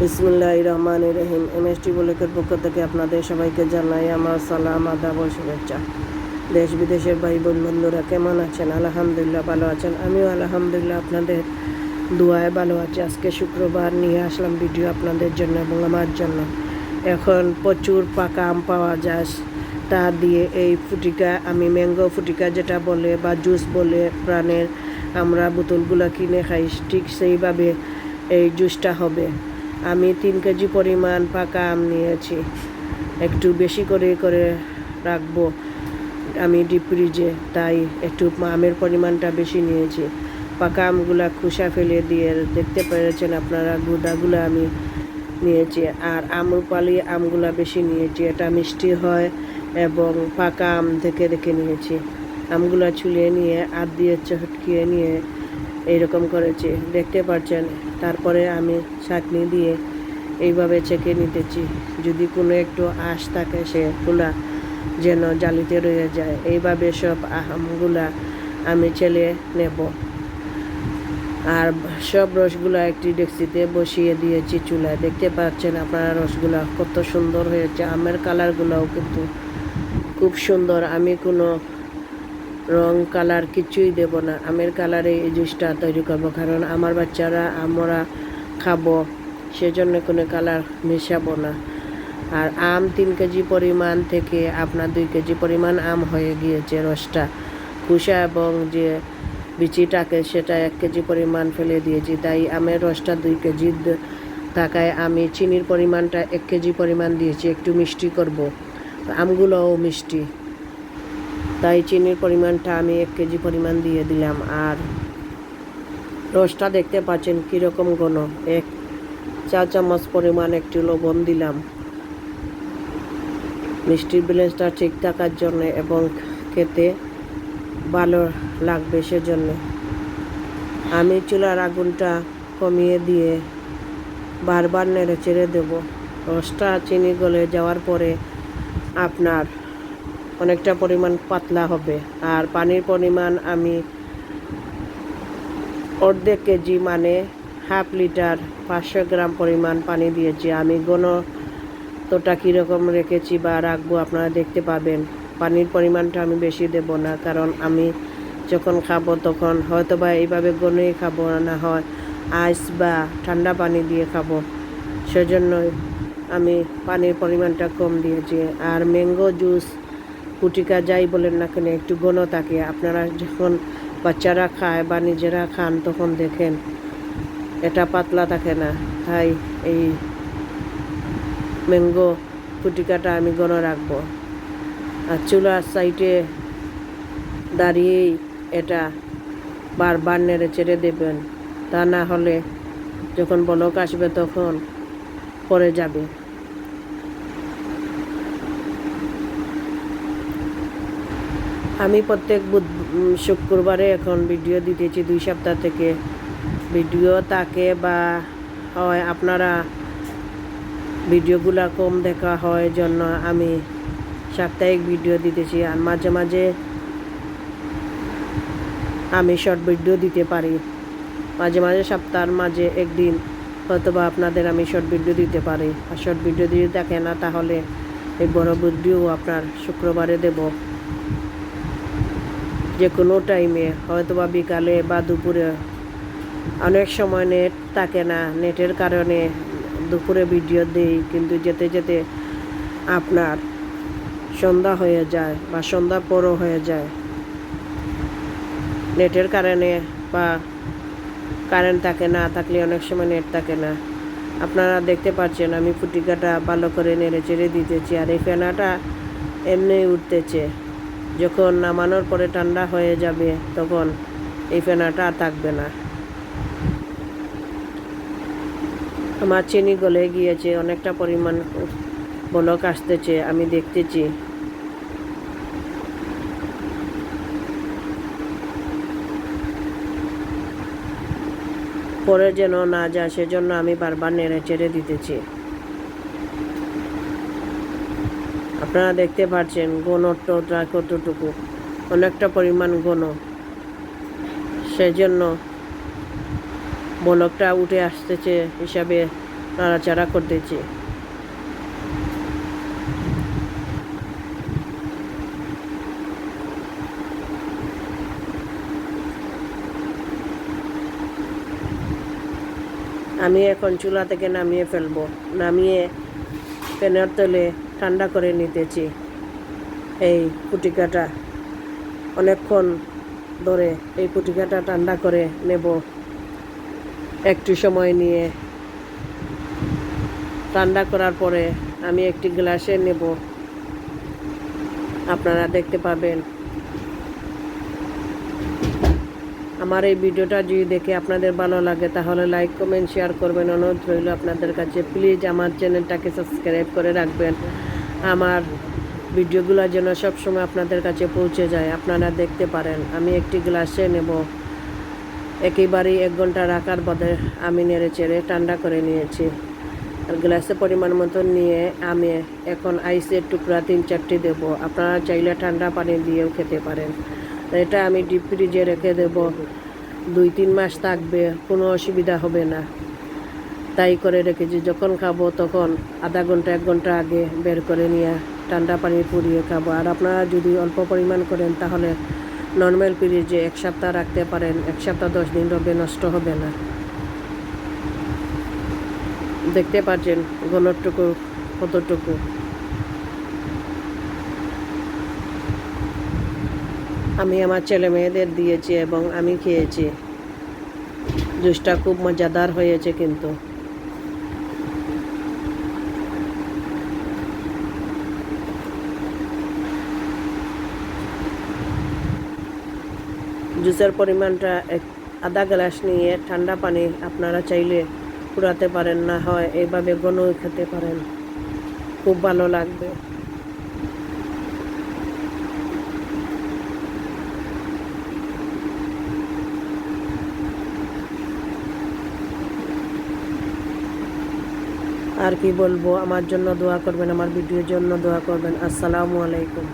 বিসমুল্লাহ রহমান রহিম। এম এস টি বলেকের পক্ষ থেকে আপনাদের সবাইকে জানাই আমার সালাম, আদাব শুভেচ্ছা। দেশ বিদেশের ভাই বোন বন্ধুরা, কেমন আছেন? আলহামদুলিল্লাহ ভালো আছেন। আমিও আলহামদুলিল্লাহ আপনাদের দুয়ায় ভালো আছি। আজকে শুক্রবার নিয়ে আসলাম ভিডিও আপনাদের জন্য এবং আমার জন্য। এখন প্রচুর পাকা আম পাওয়া যায়। তা দিয়ে এই ফুটিকা, আমি ম্যাঙ্গো ফুটিকা যেটা বলে বা জুস বলে প্রাণের আমরা বোতলগুলো কিনে খাই, ঠিক সেইভাবে এই জুসটা হবে। আমি তিন কেজি পরিমাণ পাকা আম নিয়েছি। একটু বেশি করে করে রাখব আমি ডিপ ফ্রিজে তাই একটু আমের পরিমাণটা বেশি নিয়েছি। পাকা আমগুলা খোসা ফেলে দিয়ে দেখতে পেরেছেন আপনারা গুদাগুলো আমি নিয়েছি। আর আমরুপালি আমগুলা বেশি নিয়েছি, এটা মিষ্টি হয় এবং পাকা আম থেকে দেখে নিয়েছি। আমগুলা ছুলিয়ে নিয়ে, আর দিয়ে চটকিয়ে নিয়ে এইরকম করেছি। দেখতে পাচ্ছেন তারপরে আমি চাটনি দিয়ে এইভাবে ছেঁকে নিতেছি। যদি কোনো একটু আঁশ থাকে সে খোলা যেন জালিতে রয়ে যায়। এইভাবে সব আমগুলা আমি ছেলে নেব। আর সব রসগুলা একটি ডেক্সিতে বসিয়ে দিয়েছি চুলায়। দেখতে পাচ্ছেন আপনারা রসগুলা কত সুন্দর হয়েছে। আমের কালারগুলোও কিন্তু খুব সুন্দর। আমি কোনো রং, কালার কিছুই দেব না। আমের কালারে এই জুসটা তৈরি করব, কারণ আমার বাচ্চারা আমরা খাব, সেজন্য কোনো কালার মেশাবো না। আর আম তিন কেজি পরিমাণ থেকে আপনার দুই কেজি পরিমাণ আম হয়ে গিয়েছে রসটা। কুসা এবং যে বিচিটাকে সেটা এক কেজি পরিমাণ ফেলে দিয়েছি। তাই আমের রসটা দুই কেজি থাকায় আমি চিনির পরিমাণটা এক কেজি পরিমাণ দিয়েছি, একটু মিষ্টি করব। আমগুলোও মিষ্টি। তাই চিনির পরিমাণটা আমি এক কেজি পরিমাণ দিয়ে দিলাম। আর রসটা দেখতে পাচ্ছেন কীরকম ঘন। এক চা চামচ পরিমাণ একটু লবণ দিলাম। মিষ্টির ব্যালেন্সটা ঠিক থাকার জন্য এবং খেতে ভালো লাগবে সেজন্য। আমি চুলার আগুনটা কমিয়ে দিয়ে বারবার নেড়ে চেড়ে দেবো। রসটা চিনি গলে যাওয়ার পরে আপনার অনেকটা পরিমাণ পাতলা হবে। আর পানির পরিমাণ আমি অর্ধেক কেজি মানে হাফ লিটার পাঁচশো গ্রাম পরিমাণ পানি দিয়েছি। আমি তোটা কীরকম রেখেছি বা রাখব আপনারা দেখতে পাবেন। পানির পরিমাণটা আমি বেশি দেব না, কারণ আমি যখন খাব তখন হয়তো বা এইভাবে গনেই খাব না, হয় আইস বা ঠান্ডা পানি দিয়ে খাব। সেজন্যই আমি পানির পরিমাণটা কম দিয়েছি। আর ম্যাঙ্গো জুস কুটিকা যাই বলেন না কেন, একটু ঘন থাকে আপনারা যখন বাচ্চারা খায় বা নিজেরা খান তখন দেখেন, এটা পাতলা থাকে না। তাই এই ম্যাঙ্গো কুটিকাটা আমি ঘন রাখব। আর চুলার সাইডে দাঁড়িয়েই এটা বারবার নেড়ে চেড়ে দেবেন। তা না হলে যখন বলক আসবে তখন পরে যাবে। আমি প্রত্যেক বুধ শুক্রবারে এখন ভিডিও দিতেছি, দুই সপ্তাহ থেকে। ভিডিও তাকে বা হয় আপনারা ভিডিওগুলো কম দেখা হয় জন্য আমি সাপ্তাহিক ভিডিও দিতেছি। আর মাঝে মাঝে আমি শর্ট ভিডিও দিতে পারি। মাঝে মাঝে সপ্তাহের মাঝে একদিন হয়তোবা আপনাদের আমি শর্ট ভিডিও দিতে পারি। আর শর্ট ভিডিও দিয়ে দেখে না, তাহলে এই বড় ভিডিও আপনার শুক্রবারে দেব। যে কোনো টাইমে হয়তো বা বিকালে বা দুপুরে। অনেক সময় নেট থাকে না নেটের কারণে দুপুরে ভিডিও দিই, কিন্তু যেতে যেতে আপনার সন্ধ্যা হয়ে যায় বা সন্ধ্যা পরও হয়ে যায়। নেটের কারণে বা কারেন্ট থাকে না, থাকলে অনেক সময় নেট থাকে না। আপনারা দেখতে পাচ্ছেন, আমি ফুটিকাটা ভালো করে নেড়ে চেড়ে দিতেছি, আর এই ফেনাটা এমনি উঠতেছে। যখন নামানোর পরে ঠান্ডা হয়ে যাবে, তখন এই ফেনাটা আর থাকবে না। আমার চিনি গলে গিয়েছে, অনেকটা পরিমাণ বলক আসতেছে, আমি দেখতেছি। পরে যেন না যায়, সেজন্য আমি বারবার নেড়ে চেড়ে দিতেছি। আপনারা দেখতে পাচ্ছেন ঘনত্বটা কতটুকু, অনেকটা পরিমাণ ঘন। সেজন্য বলকটা উঠে আসতেছে হিসাবে নাড়াচাড়া করতেছে। আমি এখন চুলা থেকে নামিয়ে ফেলব। নামিয়ে প্যানের তলে ঠান্ডা করে নিতেছি। এই পুটিকাটা। অনেকক্ষণ ধরে এই পুটিকাটা ঠান্ডা করে নেব। একটু সময় নিয়ে। ঠান্ডা করার পরে আমি একটি গ্লাসে নেব। আপনারা দেখতে পাবেন। আমার এই ভিডিওটা যদি দেখে আপনাদের ভালো লাগে, তাহলে লাইক, কমেন্ট, শেয়ার করবেন। অনুরোধ রইল আপনাদের কাছে। প্লিজ আমার চ্যানেলটাকে সাবস্ক্রাইব করে রাখবেন। আমার ভিডিওগুলো যেন সবসময় আপনাদের কাছে পৌঁছে যায়, আপনারা দেখতে পারেন। আমি একটি গ্লাসে নেব। একেবারেই এক ঘণ্টা রাখার পরে আমি নেড়ে চেড়ে ঠান্ডা করে নিয়েছি। আর গ্লাসে পরিমাণ মতো নিয়ে আমি এখন আইসের টুকরা তিন চারটি দেবো। আপনারা চাইলে ঠান্ডা পানি দিয়েও খেতে পারেন। এটা আমি ডিপ ফ্রিজে রেখে দেব। দুই তিন মাস থাকবে, কোনো অসুবিধা হবে না। তাই করে রেখেছি। যখন খাব তখন আধা ঘণ্টা, এক ঘণ্টা আগে বের করে নিয়ে ঠান্ডা পানি পুড়িয়ে খাব। আর আপনারা যদি অল্প পরিমাণ করেন তাহলে নর্মাল ফ্রিজে এক সপ্তাহ রাখতে পারেন, এক সপ্তাহ, দশ দিন রবে নষ্ট হবে না। দেখতে পাচ্ছেন ঘনটুকু কতটুকু। আমি আমার ছেলে মেয়েদের দিয়েছি এবং আমি খেয়েছি। জুসটা খুব মজাদার হয়েছে কিন্তু। জুসের পরিমাণটা এক আধা গ্লাস নিয়ে ঠান্ডা পানি আপনারা চাইলে পুরাতে পারেন, না হয় এইভাবে ঘনও খেতে পারেন। খুব ভালো লাগবে। আর কি বলব, আমার জন্য দোয়া করবেন, আমার ভিডিওর জন্য দোয়া করবেন। আসসালামু আলাইকুম।